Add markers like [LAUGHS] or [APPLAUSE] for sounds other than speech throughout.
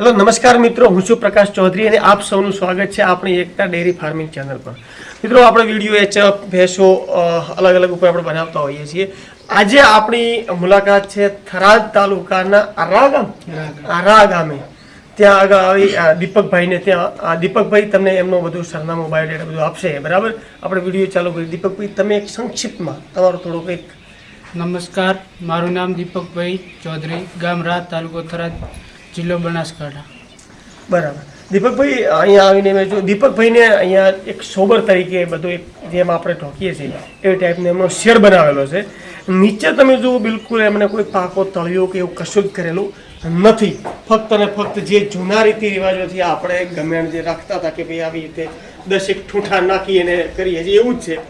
Hello, નમસ્કાર મિત્રો, હું છું પ્રકાશ ચૌધરી અને આપ સૌનું સ્વાગત છે આપણી એકતા ડેરી ફાર્મિંગ ચેનલ પર. મિત્રો, આપણે વીડિયો એચઅપ ભેંસો અલગ અલગ ઉપર આપણે બનાવતા હોઈએ છીએ. આજે આપણી મુલાકાત છે થરાદ તાલુકાના આરા ગામ. આરા ગામે. ત્યાં આગળ આવી દીપકભાઈને ત્યાં દીપકભાઈ તમને એમનો બધું સરનામું બાયોડેટા બધું આપશે, બરાબર? આપણે વીડિયો ચાલુ કરી દીપકભાઈ, તમે એક સંક્ષિપ્તમાં તમારો થોડો કંઈક નમસ્કાર, મારું નામ દીપકભાઈ ચૌધરી, ગામ રાત તાલુકો થરાદ. જિલ્લો બનાસકાંઠા. બરાબર. દીપકભાઈ, અહીંયા આવીને મેં જો દીપકભાઈને અહીંયા એક સોબર તરીકે બધું એક જેમ આપણે ઠોકીએ છીએ, એ ટાઈપનો એમનો શેર બનાવેલો છે. નીચે તમે જુઓ, બિલકુલ એમને કોઈ પાકો, તળિયો કે એવું કશું જ કરેલું નથી. ફક્ત ને ફક્ત જે જૂના રીતિ રિવાજોથી આપણે ગમે જે રાખતા હતા કે ભાઈ આવી રીતે દસેક ઠૂંઠા નાખી અને કરીએ છીએ, એવું જ છે.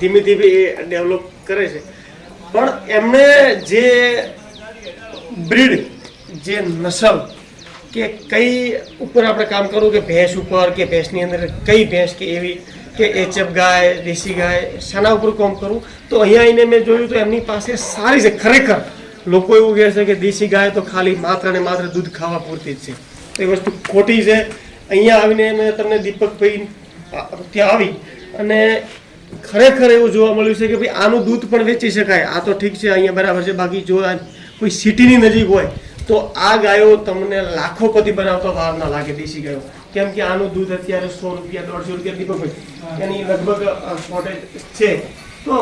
ધીમે ધીમે એ ડેવલપ કરે છે. પણ એમને જે બ્રીડ જે નસલ કે કઈ ઉપર આપણે કામ કરવું કે ભેંસ ઉપર કે ભેંસની અંદર કઈ ભેંસ કે એવી કે એચએફ ગાય, દેશી ગાય, શાના ઉપર કામ કરવું? તો અહીંયા આવીને મેં જોયું તો એમની પાસે સારી છે, ખરેખર. લોકો એવું કહે છે કે દેશી ગાય તો ખાલી માત્ર ને માત્ર દૂધ ખાવા પૂરતી જ છે. એ વસ્તુ ખોટી છે. અહીંયા આવીને મેં તમને દીપકભાઈ ત્યાં આવી અને ખરેખર એવું જોવા મળ્યું છે કે ભાઈ આનું દૂધ પણ વેચી શકાય. આ તો ઠીક છે, અહીંયા બરાબર છે. બાકી જો કોઈ સિટીની નજીક હોય તો આ ગાયો તમને લાખોપતિ બનાવતો વાર ના લાગે દેશી ગાયો. કેમ કે આનું દૂધ અત્યારે સો રૂપિયા દોઢસો રૂપિયા દીપકભાઈ એની લગભગ શોર્ટેજ છે. તો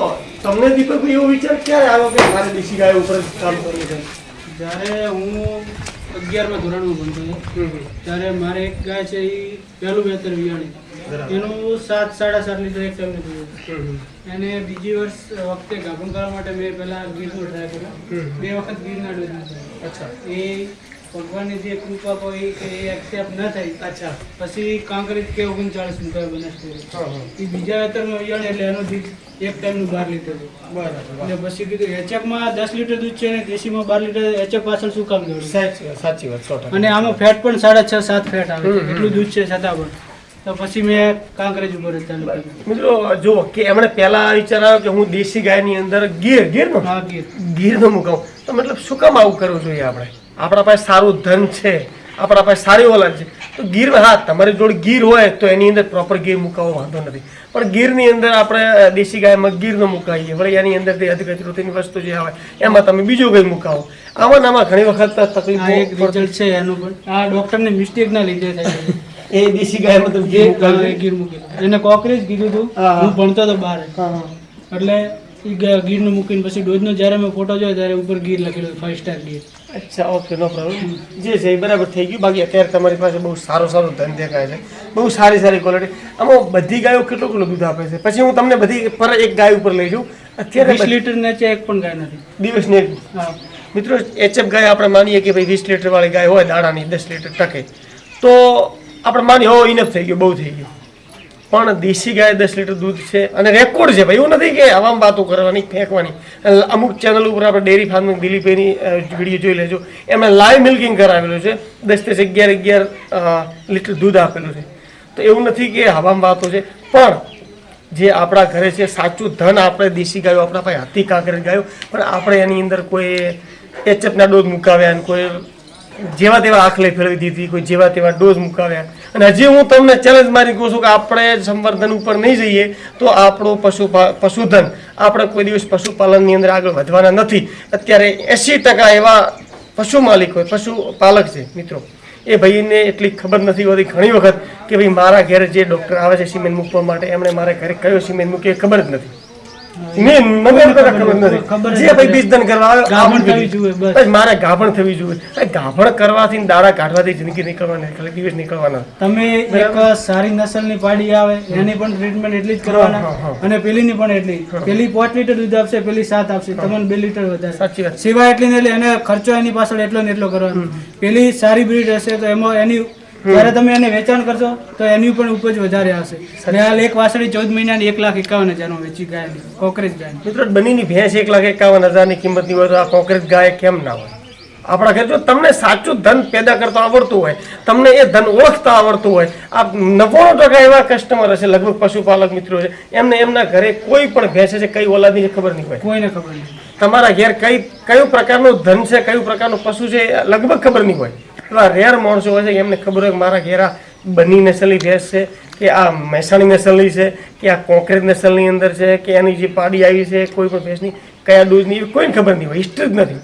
તમને દીપકભાઈ એવો વિચાર ક્યારે આવ્યો કે મારે દેશી ગાયો ઉપર કામ કરવું છે? જ્યારે હું અગિયારમાં ધોરણમાં ભણતો ત્યારે મારે એક ગાય છે એ પહેલું બહેતર વિયાણી. એનું સાત સાડા સાત લીટર એક ટાઈમ દૂધ અને બીજી વર્ષ વખતે ગાભણ કરવા માટે મેં પહેલા ગીરનો ટ્રાય કર્યો બે વખત ગીરના ડોઝ અચ્છા. એ ભગવાનની જે કૃપા હોય કે એ એક્સેપ્ટ ન થઈ અચ્છા. પછી કાંકરેજ કે ઓગણચાળીસ મીટર હા એ બીજા વેતરમાં વિયાણી એટલે એનું દૂધ એક ટાઈમનું બાર લીટર. બરાબર અને પછી કીધું એચએફમાં દસ લીટર દૂધ છે અને દેશીમાં બાર લીટર એચએફ પાછળ શું કામ સાચી વાત અને આમાં ફેટ પણ સાડા છ સાત ફેટ આવે. એટલું દૂધ છે છતાં પણ. તો પછી મેં કાંકરેજ ઉપર મિત્રો જો કે એમણે પહેલા વિચાર આવ્યો કે હું દેશી ગાયની અંદર ગીર ગીરનો? ગીર. ગીરનો મુકાવું તો મતલબ શું કામ આવું કરવું જોઈએ આપણે? આપણા પાસે સારું ધન છે આપણા પાસે સારી ઓલાદ છે. તો ગીર હા તમારી જોડે ગીર હોય તો એની અંદર પ્રોપર ગીર મુકાવો વાંધો નથી. પણ ગીરની અંદર આપણે દેશી ગાયમાં ગીરનો મુકાવીએ વળી એની અંદર તે વસ્તુ જે આવે એમાં તમે બીજું કંઈ મુકાવો. આમાં આમાં ઘણી વખત એક તકલીફ રિઝલ્ટ છે એનું પણ. આ ડોક્ટરની મિસ્ટેક ના લીધે થાય. એ દેશી ગાય મતલબ જે ગીર મૂકેલું. એને કોકરેજ કીધું હતું હા, ભણતો હતો બહાર એટલે એ ગીરનું મૂકીને પછી ડોજનો જ્યારે મેં ફોટો જોયો ત્યારે ઉપર ગીર લખેલું ફાઈવ સ્ટાર ગીર. અચ્છા ઓકે નો પ્રોબ્લેમ જે છે એ બરાબર થઈ ગયું. બાકી અત્યારે તમારી પાસે બહુ સારો સારો ધન દેખાય છે. બહુ સારી સારી ક્વોલિટી આમાં બધી ગાયો કેટલું કેટલું દૂધ આપે છે? પછી હું તમને બધી પર એક ગાય ઉપર લઈ જઉં. અત્યારે વીસ લીટર ને એક પણ ગાય નથી. દિવસની એક. હા. મિત્રો એચએફ ગાય આપણે માનીએ કે ભાઈ વીસ લીટર વાળી ગાય હોય દાડાની દસ લીટર ટકે. તો આપણે માનીએ હો ઇનફ થઈ ગયું, બહુ થઈ ગયું. પણ દેશી ગાય દસ લીટર દૂધ છે અને રેકોર્ડ છે ભાઈ, એવું નથી કે આવામ વાતો કરવાની, ફેંકવાની. અમુક ચેનલ ઉપર આપણે ડેરી ફાર્મિંગ દિલીપભાઈની વીડિયો જોઈ લેજો. એમણે લાઈવ મિલ્કિંગ કરાવેલું છે. દસ દસ અગિયાર અગિયાર લીટર દૂધ આપેલું છે. તો એવું નથી કે હવામાં વાતો છે. પણ જે આપણા ઘરે છે, સાચું ધન આપણે દેશી ગાયો, આપણા પાસે હતી કાંકરે ગાયો, પણ આપણે એની અંદર કોઈ એચએફના ડોઝ મુકાવ્યા કોઈ જેવા તેવા આખલે ફેરવી દીધી, કોઈ જેવા તેવા ડોઝ મુકાવ્યા. અને હજી હું તમને ચેલેન્જ મારી કહું છું કે આપણે સંવર્ધન ઉપર નહીં જઈએ, તો આપણું પશુ પશુધન, આપણે કોઈ દિવસ પશુપાલનની અંદર આગળ વધવાના નથી. અત્યારે એંસી ટકા એવા પશુ માલિક હોય પશુપાલક છે, મિત્રો. એ ભાઈને એટલી ખબર નથી હોતી ઘણી વખત કે ભાઈ મારા ઘરે જે ડૉક્ટર આવે છે સિમેન્ટ મૂકવા માટે, એમણે મારા ઘરે કયો સિમેન્ટ મૂકે એ ખબર જ નથી. મેં મને એમ ખબર નથી. જે ભાઈ નથી. કરવા આવે ગાભણ થવી જોઈએ, બસ. બસ. મારે ગાભણ થવી જોઈએ. ગાભણ કરવાથી દાડા કાઢવાથી જિંદગી નીકળવાની ખાલી દિવસ નીકળવાના. તમે એક સારી નસલની પાડી આવે એની પણ ટ્રીટમેન્ટ એટલી જ કરવાના અને પેલીની પણ એટલી. પેલી પાંચ લીટર દૂધ આપશે પેલી સાત આપશે તમને બે લીટર વધારે. સાચી વાત. સિવાય એટલી ને એટલે એને ખર્ચો એની પાછળ એટલો ને એટલો કરવાનો. પેલી સારી બ્રીડ હશે તો એમાં એની જ્યારે તમે એને વેચાણ કરશો તો એની પણ ઉપજ વધારે આવશે. અને હાલ એક વાસળી ચૌદ મહિનાની એક લાખ એકાવન હજારમાં વેચી ગાયની કોકરેજ ગાય મિત્રો બનીની ભેંસ એક લાખ એકાવન હજારની કિંમતની હોય તો આ કોકરેજ ગાય કેમ ના હોય? આપણા ઘરે જો તમને સાચું ધન પેદા કરતા આવડતું હોય તમને એ ધન ઓળખતા આવડતું હોય આ નવ્વાણું ટકા એવા કસ્ટમર હશે લગભગ પશુપાલક મિત્રો છે. એમને એમના ઘરે કોઈ પણ ભેંસે છે કઈ ઓલાદની છે ખબર નહીં હોય. કોઈને ખબર નહીં. તમારા ઘેર કઈ કયું પ્રકારનું ધન છે કયું પ્રકારનું પશુ છે લગભગ ખબર નહીં હોય. એવા રેર માણસો હોય છે એમને ખબર હોય કે મારા ઘેરા બની નસલની ભેંસ છે, કે આ મહેસાણી નસલની છે, કે આ કોંકરેજ નસલની અંદર છે, કે એની જે પાડી આવી છે, કોઈ પણ ભેંસની, કયા ડોઝની એવી કોઈને ખબર નહીં હોય હિસ્ટ્રી જ નથી.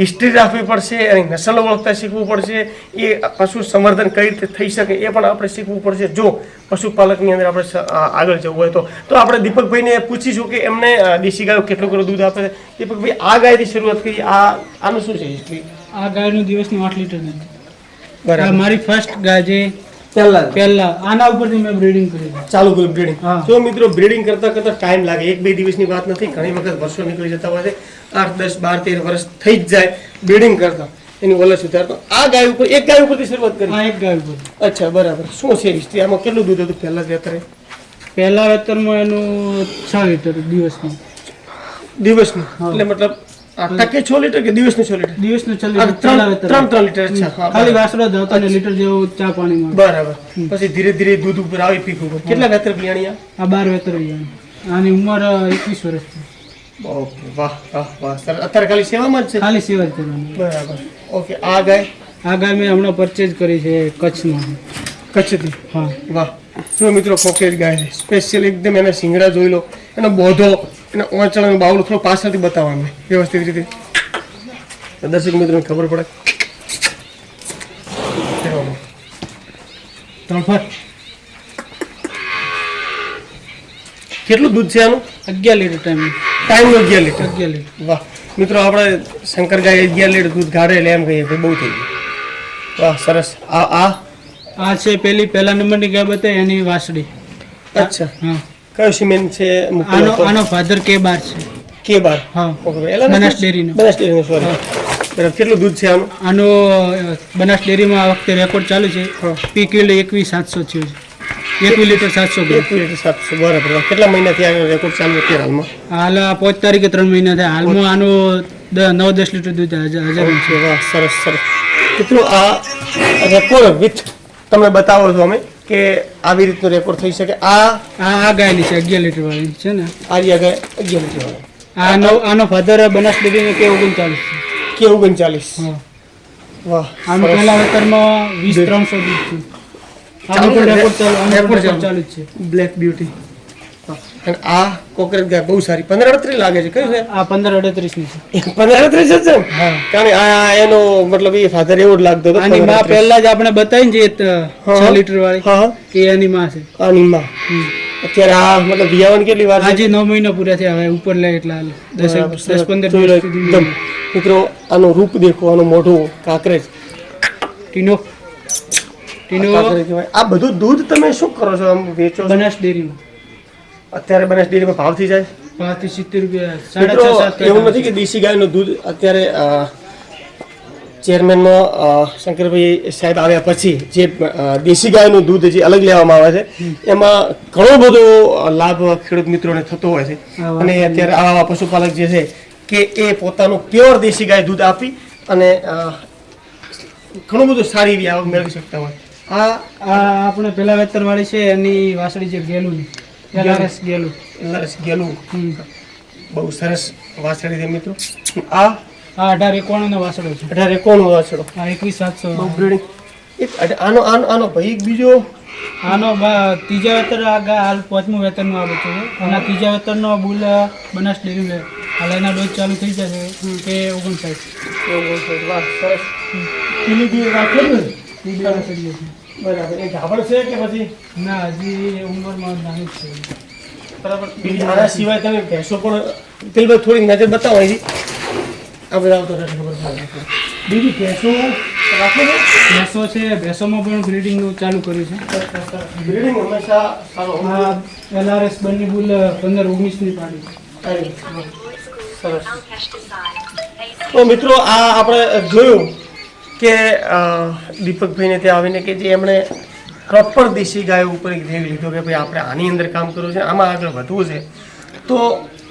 હિસ્ટ્રી રાખવી પડશે, એની નસલ ઓળખતા શીખવું પડશે, એ પશુ સંવર્ધન કઈ રીતે થઈ શકે એ પણ આપણે શીખવું પડશે. જો પશુપાલકની અંદર આપણે આગળ જવું હોય તો. તો આપણે દીપકભાઈને પૂછીશું કે એમને દેશી ગાયો કેટલું કેટલું દૂધ આપે છે. દીપકભાઈ, આ ગાયથી શરૂઆત કરી, આ, આનું શું છે હિસ્ટ્રી આ ગાયનું દિવસનું આઠ લીટર આ બરાબર. મારી ફર્સ્ટ ગાય જે પહેલા. પહેલા. આના ઉપરથી મેં બ્રીડિંગ કર્યું ચાલુ કર્યું બ્રીડિંગ. જો મિત્રો બ્રીડિંગ કરતા કરતા ટાઈમ લાગે. એક બે દિવસની વાત નથી. ઘણી વખત વર્ષો નીકળી જતા હોય છે. આઠ દસ બાર તેર વર્ષ થઈ જ જાય બ્રીડિંગ કરતા. એની ઓલા સુધાર. તો આ ગાય ઉપર એક ગાય ઉપરથી શરૂઆત કરી. એક ગાય ઉપર. અચ્છા બરાબર. શું છે? હિસ્ટ્રી આમાં કેટલું દૂધ હતું પહેલા અત્યારે? પહેલા વેતરમાં એનું છ લીટર દિવસનું. દિવસનું. એટલે મતલબ ટકે છ લીટર કે દિવસનું છ લીટર? દિવસનું છ લીટર ત્રણ ત્રણ લીટર અચ્છા ખાલી. વાસડો જ ને લીટર જેવો ચા પાણી બરાબર. પછી ધીરે ધીરે દૂધ ઉપર આવી પીકું. કેટલા વેતર બિયાણી આ? બાર વેતર બિયાણી આની ઉંમર એકવીસ વર્ષ ઓકે વાહ વાહ વાહ. સર અત્યારે ખાલી સેવામાં જ છે? ખાલી સેવા જ કરવાની. બરાબર. ઓકે આ ગાય? આ ગાય મેં હમણાં પરચેજ કરી છે કચ્છમાં. કચ્છથી? હા. વાહ. જો મિત્રો પોકેટ ગાય છે. સ્પેશિયલ એકદમ એના શિંગડા જોઈ લો. એનો બોધો એના ઓંચળાનો બાવલો થોડો પાછળથી બતાવો અમને વ્યવસ્થિત રીતે. દર્શક મિત્રોને ખબર પડે. કેટલું દૂધ છે આનું? અગિયાર લીટર ટાઈમ ટાઈમ અગિયાર લીટર. અગિયાર લીટર. વાહ. મિત્રો આપણે શંકર ગાય અગિયાર લીટર દૂધ કાઢે એટલે એમ કહીએ બહુ થઈ ગયું. વાહ સરસ. આ આ? આ છે પેલી પહેલા નંબરની ગાય બતાવી એની વાસડી અચ્છા. હા. કયો સિમેન્ટ છે આનો આનો ફાધર કે બાર છે. કે બાર? હા. ઓકે બનાસ ડેરીનો. બનાસ ડેરીનો સોરી બરાબર. કેટલું દૂધ છે આનું? આનો બનાસ ડેરીમાં આ વખતે રેકોર્ડ ચાલુ છે. પી કિલો એકવીસ સાતસો થયું છે. એકવીસ લીટર સાતસો ગ્રામ. એક સાતસો. બરાબર કેટલા મહિનાથી આ રેકોર્ડ ચાલુ છે હાલમાં? હાલ આ પાંચ તારીખે ત્રણ મહિના થયા. હાલમાં આનો નવ દસ લીટર દૂધ હજાર છે. વાહ સરસ સરસ. મિત્રો આ રેકોર્ડ વિથ તમે બતાવો છો અમે. કે આવી રીતનો રેકોર્ડ થઈ શકે? આ આ આ ગાયેલી છે અગિયાર લીટર વાળી છે ને. આર્યા ગાય અગિયાર લીટર વાળી. આનો આનો ફાધર બનાસ ડેરીનો કે ઓગણચાલીસ છે? કે ઓગણચાલીસ હા. વાહ આમ. પહેલા વેતરમાં વીસ ત્રણસો દૂધ છે? રેકોર્ડ ચાલુ. રેકોર્ડ ચાલુ છે. બ્લેક બ્યુટી અને આ કોકરેજ ગાય બહુ સારી. પંદર અડત્રીસ લાગે છે. કયું છે? આ પંદર અડત્રીસની છે. [LAUGHS] પંદર અડત્રીસ જ છે કારણ કે આ એનો મતલબ એ ફાધર એવો જ લાગતો હતો આની માં પહેલા જ આપણે બતાવી જે છ લીટર વાળી હા એ એની માં છે. આની માં. અત્યારે આ મતલબ વિયાવન કેટલી વાર આજે નવ મહિના પૂરા થયા હવે ઉપર લે એટલા હાલ. દસ દસ પંદર એકદમ. મિત્રો આનું રૂપ દેખો આનું મોઢો કાંકરેજ ટીનો. ટીનો. આ બધું દૂધ તમે શું કરો છો? આમ વેચો? બનાસ ડેરીમાં. અત્યારે બનાસ ડેરીમાં ભાવ થઈ જાય? પાંચથી સિત્તેર રૂપિયા એવું નથી કે દેશી ગાયનું દૂધ અત્યારે ચેરમેનમાં ચેરમેનનો શંકરભાઈ સાહેબ આવ્યા પછી જે દેશી ગાયનું દૂધ જે અલગ લેવામાં આવે છે એમાં ઘણો બધો લાભ ખેડૂત મિત્રોને થતો હોય છે. અને અત્યારે આવા આવા પશુપાલક જે છે કે એ પોતાનું પ્યોર દેશી ગાય દૂધ આપી અને ઘણું બધું સારી એવી આવક મેળવી શકતા હોય. આ આ આપણે પહેલા વેતરવાળી છે એની વાસળી છે ગેલું એલઆરએસ ગેલું. લસ ગેલું. બહુ સરસ વાસળી છે મિત્રો. આ? આ અઢાર એકાણું વાસળો છે. અઢાર એકોણો વાસળો. આ એકવીસ સાતસો. બહુ બ્રીડિંગ આનો આનો આનો ભાઈ બીજો? આનો ત્રીજા વેતર હાલ પાંચમું વેતરનું આ બચ્ચું છે. અને ત્રીજા વેતરનો બુલ બનાસ ડેરી હાલ એના ડોઝ ચાલુ થઈ જશે. કે ઓગણસાઠ. વાહ સરસ. પેલી બી રાખેલું ને? બરાબર. છે. એ ઢાબળ છે કે પછી? ના હજી ઉંમરમાં નાની છે. બરાબર. બીજી આના સિવાય તમે ભેંસો પણ પેલી થોડી નજર બતાવો અહીંથી આ બધા આવતો રહેશે ખબર બીજી ભેંસો રાખો ભેંસો છે ભેંસોમાં પણ બ્રીડિંગનું ચાલુ કર્યું છે. બ્રિડિંગ હંમેશા સારો એલઆરએસ બંને બુલ પંદર ઓગણીસની પાડી સારી. સરસ. તો મિત્રો આ આપણે જોયું કે દીપકભાઈને ત્યાં આવીને કે જે એમણે પ્રોપર દેશી ગાયો ઉપર એક ધ્યેય લીધો કે ભાઈ આપણે આની અંદર કામ કરવું છે, આમાં આગળ વધવું છે. તો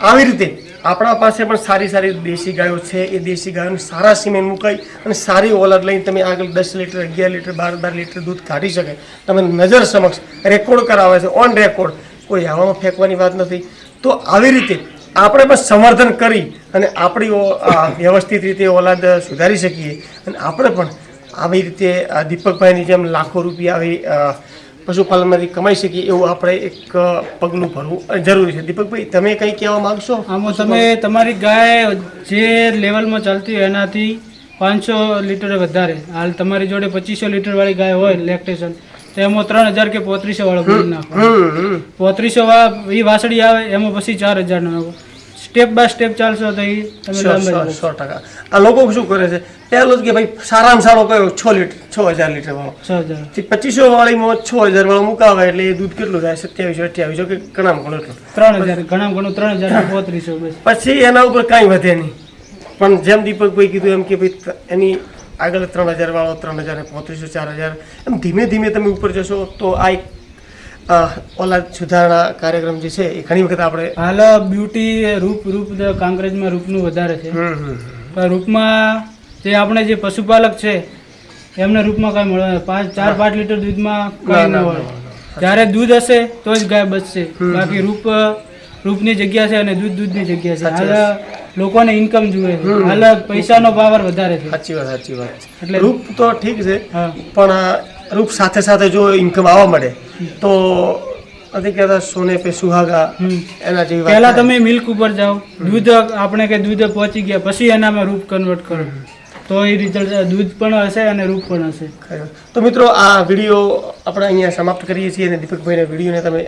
આવી રીતે આપણા પાસે પણ સારી સારી દેશી ગાયો છે, એ દેશી ગાયોનું સારા સિમેન્ટ મુકાઈ અને સારી ઓલર લઈને તમે આગળ દસ લીટર, અગિયાર લીટર, બાર બાર લીટર દૂધ કાઢી શકે. તમે નજર સમક્ષ રેકોર્ડ કરાવે છે ઓન રેકોર્ડ કોઈ હવામાં ફેંકવાની વાત નથી. તો આવી રીતે આપણે પણ સંવર્ધન કરી અને આપણી વ્યવસ્થિત રીતે ઓલાદ સુધારી શકીએ. અને આપણે પણ આવી રીતે દીપકભાઈની જેમ લાખો રૂપિયા આવી પશુપાલનમાંથી કમાઈ શકીએ એવું આપણે એક પગલું ભરવું જરૂરી છે. દીપકભાઈ, તમે કંઈ કહેવા માગશો? આમાં તમે, તમારી ગાય જે લેવલમાં ચાલતી હોય એનાથી પાંચસો લીટર વધારે. હાલ તમારી જોડે પચીસો લીટરવાળી ગાય હોય લેક્ટેશન. તો એમાં ત્રણ હજાર કે પોત્રીસો વાળો દૂધ નાખો પોત્રીસો વાળા એ વાસળી આવે એમાં પછી ચાર હજાર નાખો સ્ટેપ બાય સ્ટેપ ચાલશો તો એ તમે સો ટકા. આ લોકો શું કરે છે? પહેલો જ કે ભાઈ સારામાં સારો કયો? છ લીટર છ હજાર લીટર વાળો. છ હજાર. પચીસો વાળીમાં છ હજાર વાળો મુકાવે એટલે એ દૂધ કેટલું થાય? સત્યાવીસો અઠ્યાવીસો કે ઘણા ઘણો એટલું? ત્રણ હજાર ઘણા ઘણું ત્રણ હજાર પોત્રીસો પછી એના ઉપર કાંઈ વધે નહીં. પણ જેમ દીપકભાઈ કીધું એમ કે ભાઈ એની આગળ ત્રણ હજાર વાળો ત્રણ હજાર પોત્રીસો ચાર હજાર એમ ધીમે ધીમે તમે ઉપર જશો તો આ એક ઓલા સુધારણા કાર્યક્રમ જે છે એ ઘણી વખત આપણે હાલ બ્યુટી રૂપ રૂપ કાંકરેજમાં રૂપનું વધારે છે. પણ રૂપમાં જે આપણે જે પશુપાલક છે એમને રૂપમાં કાંઈ મળે પાંચ ચાર પાંચ લીટર દૂધમાં કાંઈ ન મળે જ્યારે દૂધ હશે તો જ ગાય બચશે. બાકી રૂપ રૂપની જગ્યા છે અને દૂધ દૂધની જગ્યા છે. હાલ લોકોને ઇન્કમ જોઈએ. છે પૈસાનો પાવર વધારે છે. સાચી વાત સાચી વાત. એટલે- રૂપ તો ઠીક છે પણ રૂપ સાથે સાથે જો ઇન્કમ આવવા મળે તો નથી કહેતા સોને પે સુહાગા. એના જેવી પહેલા. તમે મિલ્ક ઉપર જાઓ દૂધ આપણે કે દૂધ પહોંચી ગયા પછી એનામાં રૂપ કન્વર્ટ કરો. તો એ રિઝલ્ટ દૂધ પણ હશે અને રૂપ પણ હશે. તો મિત્રો આ વીડિયો આપણે અહીંયા સમાપ્ત કરીએ છીએ અને દીપકભાઈના વિડીયોને તમે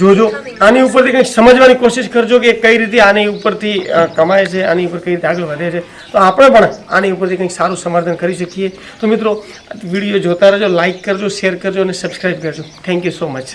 જોજો. આની ઉપરથી કંઈક સમજવાની કોશિશ કરજો કે કઈ રીતે આની ઉપરથી કમાય છે, આની ઉપર કઈ રીતે આગળ વધે છે. તો આપણે પણ આની ઉપરથી કંઈક સારું સમર્થન કરી શકીએ. તો મિત્રો વીડિયો જોતા રહેજો લાઇક કરજો, શેર કરજો અને સબસ્ક્રાઈબ કરજો. Thank you so much